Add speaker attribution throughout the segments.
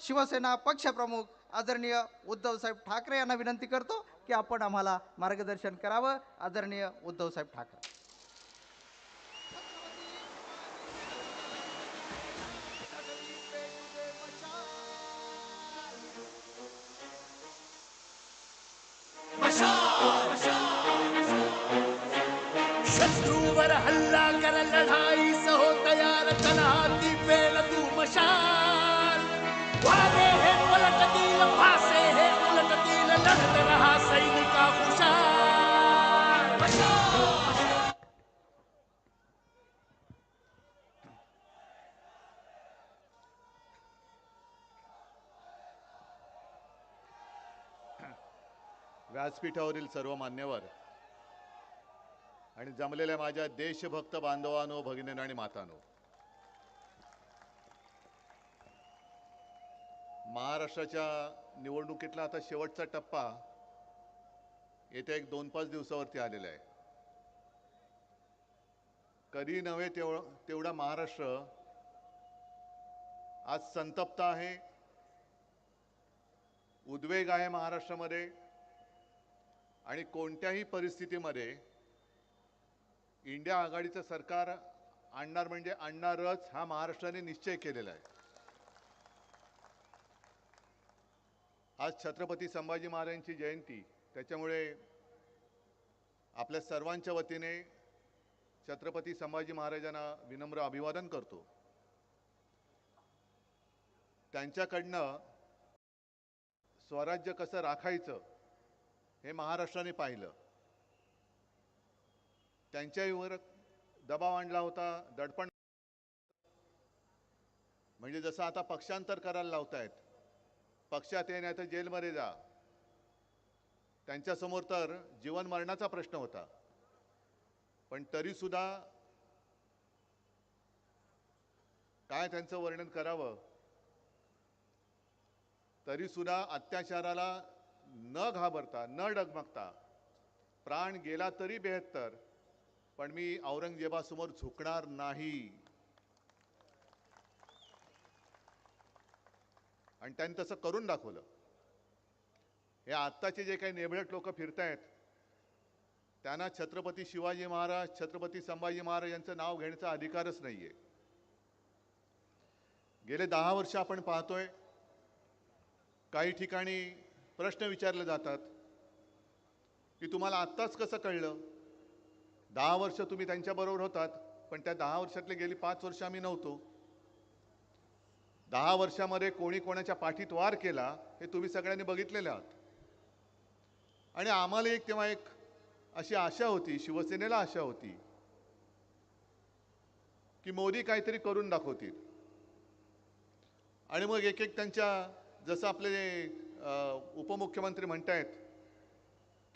Speaker 1: शिवसेना पक्षप्रमुख आदरणीय उद्धवसाहेब ठाकरे यांना विनंती करतो की आपण आम्हाला मार्गदर्शन करावं. आदरणीय उद्धवसाहेब ठाकरे.
Speaker 2: शत्रूवर हल्ला कर लढाई सहो तयार ती तू मशाल. वारे हे हे उलटतील लढत रहा सैनिका हुशार
Speaker 3: व्यासपीठावरील सर्व मान्यवर आणि जमलेल्या माझ्या देशभक्त बांधवानो भगिनीनो आणि मातानो महाराष्ट्राच्या निवडणुकीतला आता शेवटचा टप्पा येत्या एक दोन पाच दिवसावरती आलेला आहे. कधी नव्हे तेव तेवढा महाराष्ट्र आज संतप्त आहे. उद्वेग आहे महाराष्ट्रामध्ये आणि कोणत्याही परिस्थितीमध्ये इंडिया आघाडीचं सरकार आणणार म्हणजे आणणारच हा महाराष्ट्राने निश्चय केलेला आहे. आज छत्रपती संभाजी महाराजांची जयंती. त्याच्यामुळे आपल्या सर्वांच्या वतीने छत्रपती संभाजी महाराजांना विनम्र अभिवादन करतो. त्यांच्याकडनं स्वराज्य कसं राखायचं हे महाराष्ट्राने पाहिलं. त्यांच्यावर दबाव आणला होता दडपण. म्हणजे जसं आता पक्षांतर करायला लावतायत पक्षात ये नाही तर जेलमध्ये जा. त्यांच्यासमोर तर जीवन मरणाचा प्रश्न होता. पण तरी सुद्धा काय त्यांचं वर्णन करावं? तरी सुद्धा अत्याचाराला न घाबरता न डगमगता प्राण गेला तरी बेहत्तर पण मी औरंगजेबासमोर झुकणार नाही. आणि त्यांनी तसं करून दाखवलं. हे आत्ताचे जे काही नेबळट लोक फिरतायत त्यांना छत्रपती शिवाजी महाराज छत्रपती संभाजी महाराज यांचं नाव घेण्याचा अधिकारच नाहीये. गेले दहा वर्ष आपण पाहतोय काही ठिकाणी प्रश्न विचारले जातात की तुम्हाला आत्ताच कसं कळलं? दहा वर्ष तुम्ही त्यांच्याबरोबर होतात पण त्या दहा वर्षातले गेली पाच वर्ष आम्ही नव्हतो. दहा वर्षामध्ये कोणी कोणाच्या पाठीत वार केला हे तुम्ही सगळ्यांनी बघितलेले आहात. आणि आम्हाला एक तेव्हा एक अशी आशा होती शिवसेनेला आशा होती की मोदी काहीतरी करून दाखवतील. आणि मग एक एक त्यांच्या जसं आपले उपमुख्यमंत्री म्हणतायत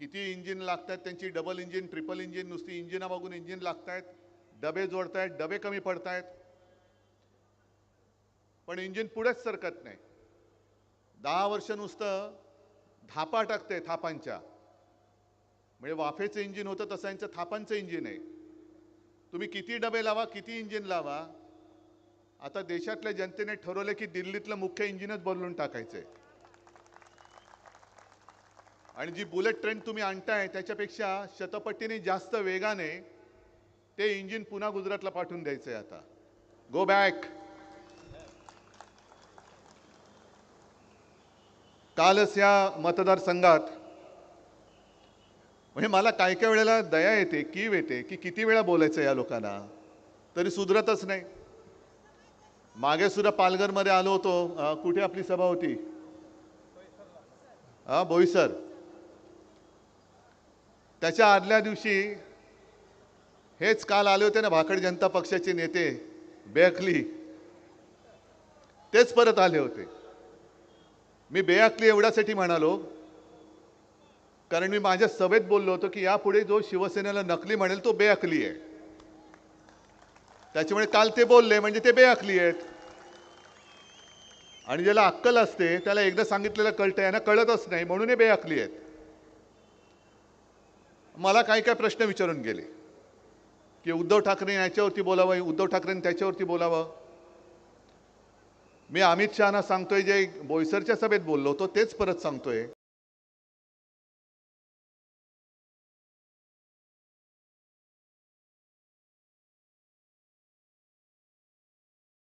Speaker 3: किती इंजिन लागतात त्यांची डबल इंजिन ट्रिपल इंजिन नुसती इंजिना बघून इंजिन लागतायत डबे जोडतायत डबे कमी पडतायत. पण इंजिन पुढेच सरकत नाही. दहा वर्ष नुसतं धापा टाकते थापांच्या. म्हणजे वाफेचं इंजिन होतं तसं यांचं थापांचं इंजिन आहे. तुम्ही किती डबे लावा किती इंजिन लावा आता देशातल्या जनतेने ठरवलं की दिल्लीतलं मुख्य इंजिनच बदलून टाकायचंय. आणि जी बुलेट ट्रेन तुम्ही आणताय त्याच्यापेक्षा शतपट्टीने जास्त वेगाने ते इंजिन पुन्हा गुजरातला पाठवून द्यायचं आहे आता. गो बॅक कालच या मतदारसंघात म्हणजे मला काय काय वेळेला दया येते कीव येते की किती वेळा बोलायचं या लोकांना? तरी सुधरतच नाही. मागे सुद्धा पालघरमध्ये आलो होतो. कुठे आपली सभा होती? हा बोईसर. त्याच्या आदल्या दिवशी हेच काल आले होते ना भाकड जनता पक्षाचे नेते बेखली. तेच परत आले होते. मी बेअकली एवढ्यासाठी म्हणालो कारण मी माझ्या सभेत बोललो होतो की यापुढे जो शिवसेनेला नकली म्हणेल तो बेअकली आहे. त्याच्यामुळे काल ते बोलले म्हणजे ते बेअकली आहेत. आणि ज्याला अक्कल असते त्याला एकदा सांगितलेलं कळतं यांना कळतच नाही म्हणून हे बेअकली आहेत. मला काही काय प्रश्न विचारून गेले की उद्धव ठाकरे याच्यावरती बोलावं उद्धव ठाकरेंनी त्याच्यावरती बोलावं. मी अमित शहाना सांगतोय जे बोईसरच्या सभेत बोललो होतो तेच परत सांगतोय.